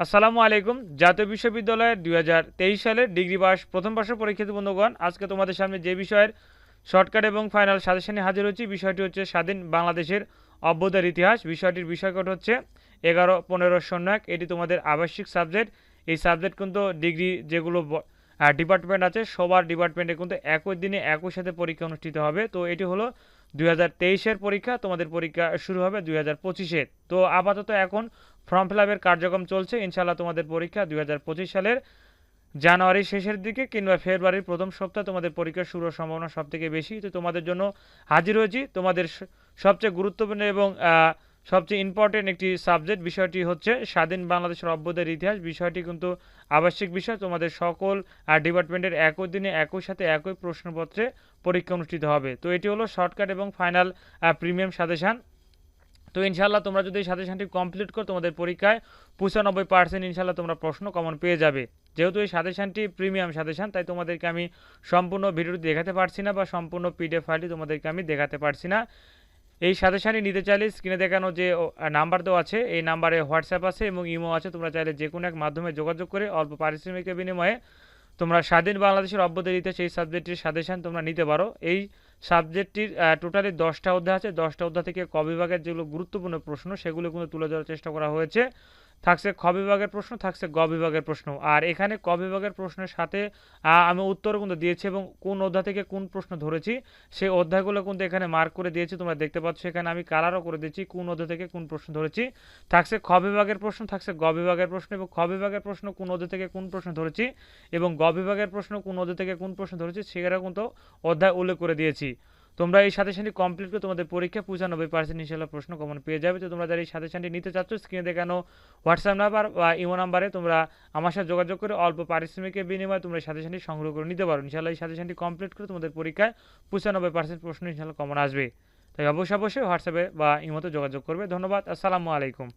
আসসালামু আলাইকুম। জাতীয় বিশ্ববিদ্যালয়ের দুই হাজার তেইশ সালের ডিগ্রি পাস প্রথম বর্ষের পরীক্ষিত বন্ধুগণ, আজকে তোমাদের সামনে যে বিষয়ের শর্টকাট এবং ফাইনাল সাজেশনে হাজির হচ্ছি, বিষয়টি হচ্ছে স্বাধীন বাংলাদেশের অভ্যতার ইতিহাস। বিষয়টির বিষয়কট হচ্ছে এগারো, পনেরো শূন্য এক এটি তোমাদের আবাসিক সাবজেক্ট। এই সাবজেক্ট কিন্তু ডিগ্রি যেগুলো ডিপার্টমেন্ট আছে, সবার ডিপার্টমেন্টে কিন্তু একই দিনে একই সাথে পরীক্ষা অনুষ্ঠিত হবে। তো এটি হলো দুই হাজার তেইশের পরীক্ষা, তোমাদের পরীক্ষা শুরু হবে দুই হাজার তো আপাতত এখন ফর্ম ফিল আপের কার্যক্রম চলছে। ইনশাল্লাহ তোমাদের পরীক্ষা দুই হাজার পঁচিশ সালের জানুয়ারির শেষের দিকে কিংবা ফেব্রুয়ারির প্রথম সপ্তাহে তোমাদের পরীক্ষা শুরুর সম্ভাবনা সবথেকে বেশি। তো তোমাদের জন্য হাজির হয়েছি। তোমাদের সবচেয়ে গুরুত্বপূর্ণ এবং সবচেয়ে ইম্পর্টেন্ট একটি সাবজেক্ট বিষয়টি হচ্ছে স্বাধীন বাংলাদেশের অভ্যুদয়ের ইতিহাস। বিষয়টি কিন্তু আবশ্যিক বিষয়। তোমাদের সকল ডিপার্টমেন্টের একই দিনে একই সাথে একই প্রশ্নপত্রে পরীক্ষা অনুষ্ঠিত হবে। তো এটি হলো শর্টকাট এবং ফাইনাল প্রিমিয়াম সাজেশান তো ইনশাল্লাহ তোমরা যদি এই সাজেশনটি কমপ্লিট করো, তোমাদের পরীক্ষায় পঁচানব্বই পার্সেন্ট ইনশাল্লাহ তোমরা প্রশ্ন কমন পেয়ে যাবে। যেহেতু এই সাজেশনটি প্রিমিয়াম সাজেশন তাই তোমাদেরকে আমি সম্পূর্ণ ভিডিওটি দেখাতে পারছি না বা সম্পূর্ণ পিডিএফ ফাইলটি তোমাদেরকে আমি দেখাতে পারছি না। এই সাথে সাথে নিতে চাইলে স্ক্রিনে দেখানো যে নাম্বার দেওয়া আছে, এই নাম্বারে হোয়াটসঅ্যাপ আছে এবং ইমো আছে। তোমরা চাইলে যে কোনো এক মাধ্যমে যোগাযোগ করে অল্প পারিশ্রমিকের বিনিময়ে তোমরা স্বাধীন বাংলাদেশের ইতিতে সেই সাবজেক্টটির সাজেশান তোমরা নিতে পারো। এই সাবজেক্টটির টোটালি দশটা অধ্যায় আছে। দশটা অধ্যায় থেকে ক বিভাগের যেগুলো গুরুত্বপূর্ণ প্রশ্ন, সেগুলো কিন্তু তুলে ধরার চেষ্টা করা হয়েছে। থাকছে খ বিভাগের প্রশ্ন, থাকছে গ বিভাগের প্রশ্ন। আর এখানে ক বিভাগের প্রশ্নের সাথে আমি উত্তর কিন্তু দিয়েছি এবং কোন অধ্যায় থেকে কোন প্রশ্ন ধরেছি, সেই অধ্যায়গুলো কিন্তু এখানে মার্ক করে দিয়েছি, তোমরা দেখতে পাচ্ছ। এখানে আমি কালারও করে দিয়েছি, কোন অধ্যায় থেকে কোন প্রশ্ন ধরেছি। থাকছে খ বিভাগের প্রশ্ন, থাকছে গ বিভাগের প্রশ্ন এবং খ বিভাগের প্রশ্ন কোন অধ্যায় থেকে কোন প্রশ্ন ধরেছি এবং গ বিভাগের প্রশ্ন কোন অধ্যায় থেকে কোন প্রশ্ন ধরেছি সেখানে কিন্তু অধ্যায় উল্লেখ করে দিয়েছি। তোমরা এই সাজেশনটি কমপ্লিট করে তোমাদের পরীক্ষা পঁচানব্বই পার্সেন্ট ইনশাল্লাহ প্রশ্ন কমন পেয়ে যাবে। তো তোমরা যারা এই সাজেশনটি নিতে চাচ্ছ স্ক্রিনে দেখানো হোয়াটসঅ্যাপ নাম্বার বা ইমো নাম্বারে তোমরা আমার সাথে যোগাযোগ করে অল্প পারিশ্রমিকের বিনিময়ে তোমরা এই সাজেশনটি সংগ্রহ করে নিতে পারো। ইনশাল্লাহ এই সাজেশনটি কমপ্লিট করে তোমাদের পরীক্ষায় পঁচানব্বই পার্সেন্ট প্রশ্ন ইনশাল্লাহ কমন আসবে। তাই অবশ্যই অবশ্যই হোয়াটসঅ্যাপে বা ইমোতে যোগাযোগ করবে। ধন্যবাদ। আসসালামু আলাইকুম।